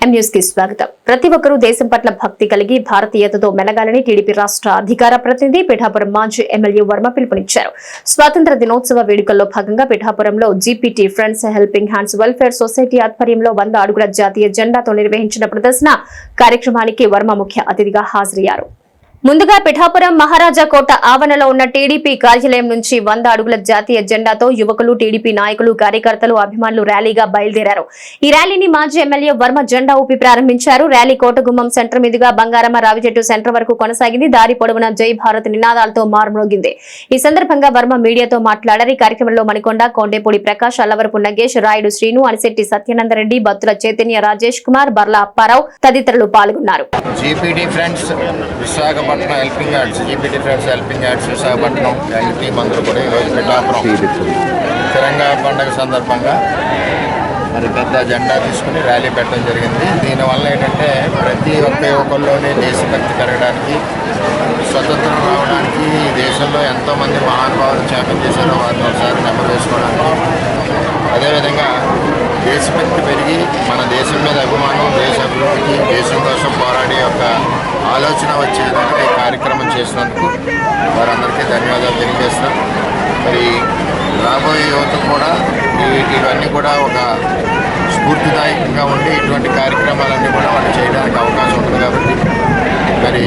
కి స్వాగతం. ప్రతి ఒక్కరూ దేశం పట్ల భక్తి కలిగి భారతీయతతో మెలగాలని టీడీపీ రాష్ట్ర అధికార ప్రతినిధి పిఠాపురం మాజీ ఎమ్మెల్యే వర్మ పిలుపునిచ్చారు. స్వాతంత్ర దినోత్సవ వేడుకల్లో భాగంగా పిఠాపురంలో GPT friends helping hands welfare society ఆధ్వర్యంలో వంద అడుగుల జాతీయ జెండాతో నిర్వహించిన ప్రదర్శన కార్యక్రమానికి వర్మ ముఖ్య అతిథిగా హాజరయ్యారు. ముందుగా పిఠాపురం మహారాజా కోట ఆవరణలో ఉన్న టీడీపీ కార్యాలయం నుంచి వంద అడుగుల జాతీయ జెండాతో యువకులు టీడీపీ నాయకులు కార్యకర్తలు అభిమానులు ర్యాలీగా బయలుదేరారు. ఈ ర్యాలీని మాజీ ఎమ్మెల్యే వర్మ జెండా ఊపి ప్రారంభించారు. ర్యాలీ కోటగుమ్మం సెంటర్ మీదుగా బంగారమ్మ రావిచెట్టు సెంటర్ వరకు కొనసాగింది. దారి పొడవున జై భారత్ నినాదాలతో మారుమ్రోగింది. ఈ సందర్భంగా వర్మ మీడియాతో మాట్లాడారు. ఈ కార్యక్రమంలో మణికొండ కొండేపూడి ప్రకాష్ అల్లవరపు నగేష్ రాయుడు శ్రీను అనిశెట్టి సత్యనందరెడ్డి బత్తుల చైతన్య రాజేష్ కుమార్ బర్లా అప్పారావు తదితరులు పాల్గొన్నారు. Visakhapatnam helping hands GPT friends helping hands Visakhapatnam young team అందరూ కూడా ఈరోజు పిఠాపురం తెలంగాణ పండుగ సందర్భంగా మరి పెద్ద జెండా తీసుకుని ర్యాలీ పెట్టడం జరిగింది. దీనివల్ల ఏంటంటే ప్రతి ఒక్క యువకుల్లోని దేశభక్తి పెరగడానికి స్వతంత్రం రావడానికి ఈ దేశంలో ఎంతోమంది మహానుభావులు త్యాగం చేశారో వారిని ఒకసారి నెంబర్ వేసుకోవడానికి అదేవిధంగా దేశభక్తి పెరిగి మన దేశం మీద అభిమానం దేశ అభివృద్ధికి దేశం కోసం పోరాడే యొక్క ఆలోచన వచ్చే విధంగా ఈ కార్యక్రమం చేసినందుకు వారందరికీ ధన్యవాదాలు తెలియజేస్తున్నాం. మరి రాబోయే యువత కూడా ఇవన్నీ కూడా ఒక స్ఫూర్తిదాయకంగా ఉండి ఇటువంటి కార్యక్రమాలన్నీ కూడా వాళ్ళు చేయడానికి అవకాశం ఉంటుంది కాబట్టి మరి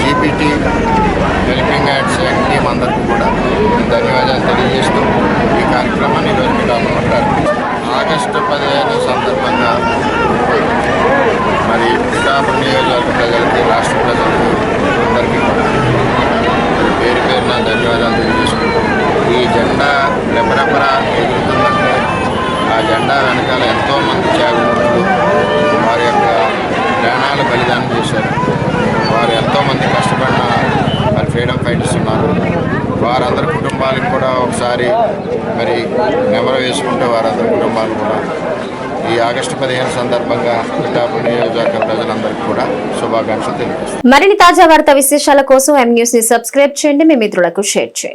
జీపీటీ హెల్పింగ్ యాడ్స్ టీం అందరికీ కూడా ధన్యవాదాలు తెలియజేస్తూ ఈ కార్యక్రమాన్ని ఈరోజు కాకుండా ఆగస్టు పదిహేను సందర్భంగా మరి పిఠాపురం నియోజకవర్గ ప్రజలకి రాష్ట్ర ప్రజలకి అందరికీ కూడా మరి పేరు పేరున ధన్యవాదాలు తెలియజేసుకుంటాం. ఈ జెండా రెపరెపర ఎగురుతుందంటే ఆ జెండా వెనకాల ఎంతోమంది త్యాగమూర్తులు వారి యొక్క ప్రాణాలు బలిదానం చేశారు. వారు ఎంతోమంది కష్టపడిన వారి ఫ్రీడమ్ ఫైటర్స్ ఉన్నారు. వారందరి కుటుంబాలకు కూడా ఒకసారి మరి నెమర వేసుకుంటే వారందరి కుటుంబాలు కూడా ఈ ఆగస్టు పదిహేను సందర్భంగా పిఠాపురం నియోజకవర్గ ప్రజలందరికీ కూడా శుభాకాంక్షలు తెలియజేస్తాను మరిన్ని తాజా వార్తా విశేషాల కోసం ఎం న్యూస్ని సబ్స్క్రైబ్ చేయండి. మీ మిత్రులకు షేర్ చేయండి.